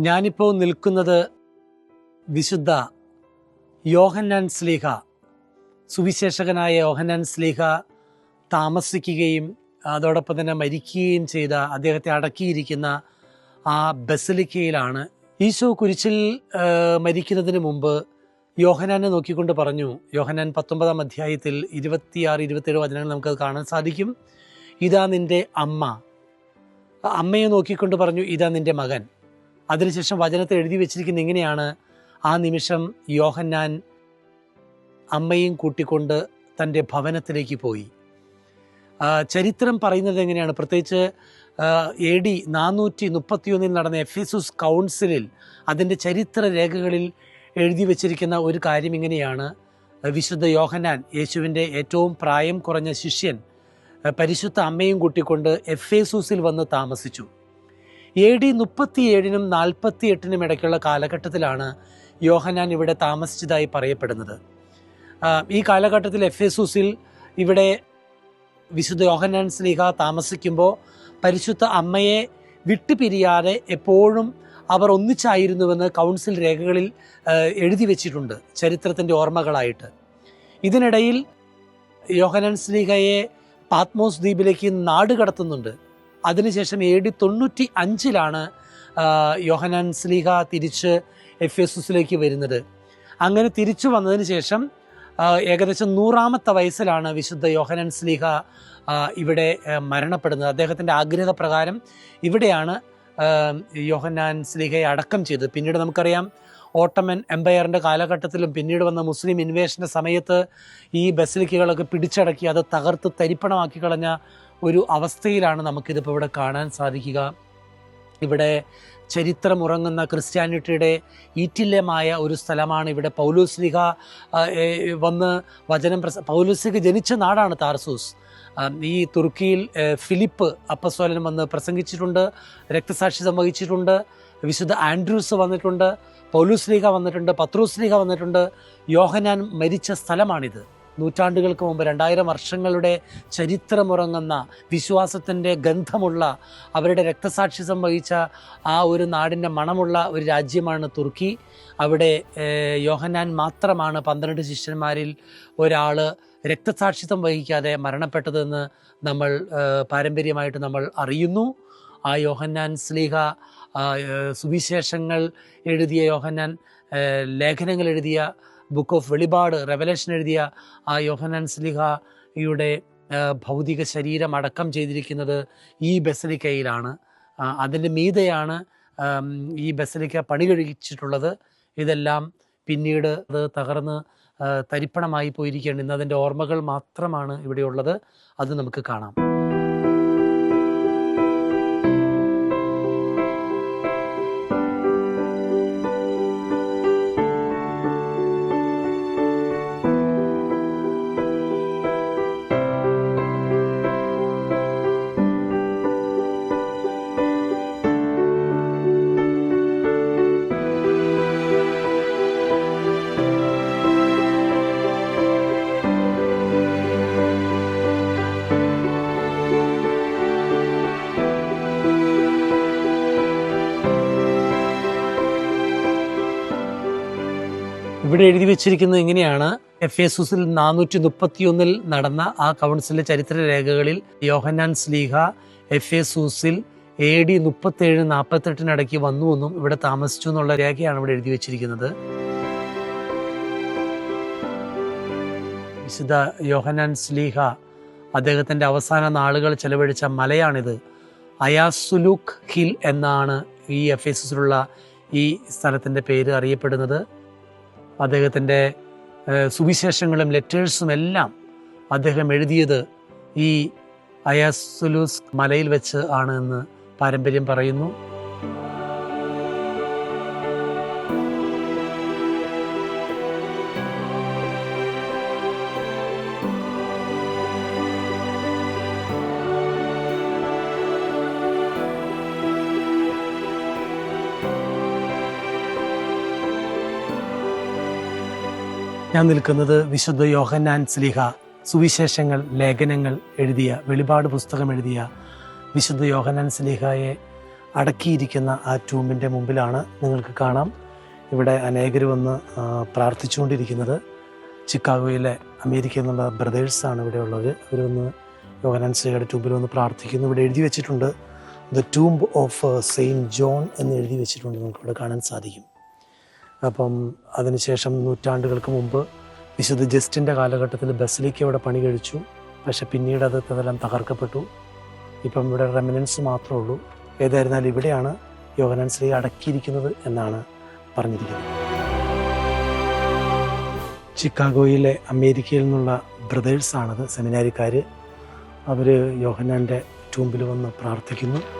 ഞാനിപ്പോൾ നിൽക്കുന്നത് വിശുദ്ധ യോഹന്നാൻ സ്ലീഹ സുവിശേഷകനായ യോഹന്നാൻ സ്ലീഹ താമസിക്കുകയും അതോടൊപ്പം തന്നെ മരിക്കുകയും ചെയ്ത അദ്ദേഹത്തെ അടക്കിയിരിക്കുന്ന ആ ബസലിക്കയിലാണ്. ഈശോ കുരിശിൽ മരിക്കുന്നതിന് മുമ്പ് യോഹനാനെ നോക്കിക്കൊണ്ട് പറഞ്ഞു യോഹനാൻ പത്തൊമ്പതാം അധ്യായത്തിൽ ഇരുപത്തിയാറ് ഇരുപത്തേഴ് വചനങ്ങൾ നമുക്കത് കാണാൻ സാധിക്കും. ഇതാ നിന്റെ അമ്മ. അമ്മയെ നോക്കിക്കൊണ്ട് പറഞ്ഞു ഇതാ നിന്റെ മകൻ. അതിനുശേഷം വചനത്തിൽ എഴുതി വെച്ചിരിക്കുന്ന ഇങ്ങനെയാണ് ആ നിമിഷം യോഹന്നാൻ അമ്മയും കൂട്ടിക്കൊണ്ട് തന്റെ ഭവനത്തിലേക്ക് പോയി. ചരിത്രം പറയുന്നത് എങ്ങനെയാണ്? പ്രത്യേകിച്ച് എ ഡി നാനൂറ്റി മുപ്പത്തിയൊന്നിൽ നടന്ന എഫിസുസ് കൗൺസിലിൽ അതിന്റെ ചരിത്ര രേഖകളിൽ എഴുതി വച്ചിരിക്കുന്ന ഒരു കാര്യം ഇങ്ങനെയാണ്. വിശുദ്ധ യോഹന്നാൻ യേശുവിന്റെ ഏറ്റവും പ്രായം കുറഞ്ഞ ശിഷ്യൻ പരിശുദ്ധ അമ്മയും കൂട്ടിക്കൊണ്ട് എഫേസൂസിൽ വന്ന് താമസിച്ചു. എ ഡി മുപ്പത്തിയേഴിനും നാൽപ്പത്തി എട്ടിനും ഇടയ്ക്കുള്ള കാലഘട്ടത്തിലാണ് യോഹനാൻ ഇവിടെ താമസിച്ചതായി പറയപ്പെടുന്നത്. ഈ കാലഘട്ടത്തിൽ എഫ് എഫേസൂസിൽ ഇവിടെ വിശുദ്ധ യോഹനാൻ സ്ലീഹ താമസിക്കുമ്പോൾ പരിശുദ്ധ അമ്മയെ വിട്ടുപിരിയാതെ എപ്പോഴും അവർ ഒന്നിച്ചായിരുന്നുവെന്ന് കൗൺസിൽ രേഖകളിൽ എഴുതി വെച്ചിട്ടുണ്ട് ചരിത്രത്തിന്റെ ഓർമ്മകളായിട്ട്. ഇതിനിടയിൽ യോഹനാൻ സ്ലീഹയെ പാത്മോസ് ദ്വീപിലേക്ക് നാട് കടത്തുന്നുണ്ട് അതിനുശേഷം എ ഡി തൊണ്ണൂറ്റി അഞ്ചിലാണ് യോഹനാൻ സ്ലീഹ തിരിച്ച് എഫ് എസുസിലേക്ക് വരുന്നത്. അങ്ങനെ തിരിച്ചു വന്നതിന് ശേഷം ഏകദേശം നൂറാമത്തെ വയസ്സിലാണ് വിശുദ്ധ യോഹനൻ സ്ലീഹ ഇവിടെ മരണപ്പെടുന്നത്. അദ്ദേഹത്തിന്റെ ആഗ്രഹ പ്രകാരം ഇവിടെയാണ് യോഹനാൻ സ്ലീഹയെ അടക്കം ചെയ്തത്. പിന്നീട് നമുക്കറിയാം ഓട്ടമൻ എംപയറിന്റെ കാലഘട്ടത്തിലും പിന്നീട് വന്ന മുസ്ലിം ഇൻവേഷന്റെ സമയത്ത് ഈ ബസിലിക്കകളൊക്കെ പിടിച്ചടക്കി അത് തകർത്ത് തരിപ്പണമാക്കി കളഞ്ഞ ഒരു അവസ്ഥയിലാണ് നമുക്കിതിപ്പോൾ ഇവിടെ കാണാൻ സാധിക്കുക. ഇവിടെ ചരിത്രമുറങ്ങുന്ന ക്രിസ്ത്യാനിറ്റിയുടെ ഈറ്റില്യമായ ഒരു സ്ഥലമാണ് ഇവിടെ പൗലോസ്ലിഹ വന്ന് വചനം പ്രസ പൗലോസ്ലിഹ ജനിച്ച നാടാണ് താർസൂസ്. ഈ തുർക്കിയിൽ ഫിലിപ്പ് അപ്പസ്വലൻ വന്ന് പ്രസംഗിച്ചിട്ടുണ്ട് രക്തസാക്ഷി സംവഹിച്ചിട്ടുണ്ട് വിശുദ്ധ ആൻഡ്രൂസ് വന്നിട്ടുണ്ട് പൗലൂസ്ലിഹ വന്നിട്ടുണ്ട് പത്രൂസ്ലിഹ വന്നിട്ടുണ്ട് യോഹനാൻ മരിച്ച സ്ഥലമാണിത്. നൂറ്റാണ്ടുകൾക്ക് മുമ്പ് രണ്ടായിരം വർഷങ്ങളുടെ ചരിത്രമുറങ്ങുന്ന വിശ്വാസത്തിന്റെ ഗന്ധമുള്ള അവരുടെ രക്തസാക്ഷി വഹിച്ച ആ ഒരു നാടിന്റെ മണമുള്ള ഒരു രാജ്യമാണ് തുർക്കി. അവിടെ യോഹനാൻ മാത്രമാണ് പന്ത്രണ്ട് ശിഷ്യന്മാരിൽ ഒരാൾ രക്തസാക്ഷിത്വം വഹിക്കാതെ മരണപ്പെട്ടതെന്ന് നമ്മൾ പാരമ്പര്യമായിട്ട് നമ്മൾ അറിയുന്നു. ആ യോഹന്നാൻ സ്ലീഹ സുവിശേഷങ്ങൾ എഴുതിയ യോഹന്നാൻ ലേഖനങ്ങൾ എഴുതിയ ബുക്ക് ഓഫ് വെളിപാട് റെവലേഷൻ എഴുതിയ ആ യോഹന്നാൻ സ്ലിഹയുടെ ഭൗതിക ശരീരം അടക്കം ചെയ്തിരിക്കുന്നത് ഈ ബസലിക്കയിലാണ്. അതിന്റെ മീതെയാണ് ഈ ബസലിക്ക പണി കഴിച്ചിട്ടുള്ളത്. ഇതെല്ലാം പിന്നീട് അത് തകർന്ന് തരിപ്പണമായി പോയിരിക്കുകയാണ്. ഇന്ന് അതിന്റെ ഓർമ്മകൾ മാത്രമാണ് ഇവിടെയുള്ളത്. അത് നമുക്ക് കാണാം. ഇവിടെ എഴുതി വെച്ചിരിക്കുന്നത് ഇങ്ങനെയാണ്. എഫ് എസുസിൽ നാനൂറ്റി മുപ്പത്തിയൊന്നിൽ നടന്ന ആ കൗൺസിലിലെ ചരിത്ര രേഖകളിൽ യോഹന്നാൻ സ്ലീഹ എഫ് എസൂസിൽ എ ഡി മുപ്പത്തേഴ് നാൽപ്പത്തെട്ടിനിടയ്ക്ക് വന്നുവെന്നും ഇവിടെ താമസിച്ചു എന്നുള്ള രേഖയാണ് ഇവിടെ എഴുതി വെച്ചിരിക്കുന്നത്. വിശുദ്ധ യോഹനാൻ സ്ലീഹ അദ്ദേഹത്തിന്റെ അവസാന നാളുകൾ ചെലവഴിച്ച മലയാണിത്. അയാസുലുഖ് ഹിൽ എന്നാണ് ഈ എഫ് എസിലുള്ള ഈ സ്ഥലത്തിന്റെ പേര് അറിയപ്പെടുന്നത്. അദ്ദേഹത്തിന്റെ സുവിശേഷങ്ങളും ലെറ്റേഴ്സും എല്ലാം അദ്ദേഹം എഴുതിയത് ഈ അയാസുലൂസ് മലയിൽ വെച്ച് ആണ് എന്ന് പാരമ്പര്യം പറയുന്നു. ഞാൻ നിൽക്കുന്നത് വിശുദ്ധ യോഹന്നാൻ സ്ലിഹ സുവിശേഷങ്ങൾ ലേഖനങ്ങൾ എഴുതിയ വെളിപാട് പുസ്തകം എഴുതിയ വിശുദ്ധ യോഹന്നാൻ സ്ലിഹയെ അടക്കിയിരിക്കുന്ന ആ ട്യൂമിന്റെ മുമ്പിലാണ് നിങ്ങൾക്ക് കാണാം. ഇവിടെ അനേകർ വന്ന് പ്രാർത്ഥിച്ചുകൊണ്ടിരിക്കുന്നത്. ചിക്കാഗോയിലെ അമേരിക്കയിൽ നിന്നുള്ള ബ്രദേഴ്സാണ് ഇവിടെ ഉള്ളത്. അവർ വന്ന് യോഹനാൻ സ്ലിഹയുടെ ട്യൂമ്പിൽ വന്ന് പ്രാർത്ഥിക്കുന്നു. ഇവിടെ എഴുതി വെച്ചിട്ടുണ്ട് the tomb of Saint John എന്ന് എഴുതി വെച്ചിട്ടുണ്ട്. നമുക്കിവിടെ കാണാൻ സാധിക്കും. അപ്പം അതിനുശേഷം നൂറ്റാണ്ടുകൾക്ക് മുമ്പ് വിശുദ്ധ ജസ്റ്റിന്റെ കാലഘട്ടത്തിൽ ബസിലിക്ക ഇവിടെ പണി കഴിച്ചു. പക്ഷെ പിന്നീട് അത് അതെല്ലാം തകർക്കപ്പെട്ടു. ഇപ്പം ഇവിടെ റെമിനൻസ് മാത്രമേ ഉള്ളൂ. ഏതായിരുന്നാൽ ഇവിടെയാണ് യോഹനാൻ ശ്രീ അടക്കിയിരിക്കുന്നത് എന്നാണ് പറഞ്ഞിരിക്കുന്നത്. ചിക്കാഗോയിലെ അമേരിക്കയിൽ നിന്നുള്ള ബ്രദേഴ്സാണത് സെമിനാരിക്കാർ അവർ യോഹനാന്റെ ടൂമ്പിൽ വന്ന് പ്രാർത്ഥിക്കുന്നു.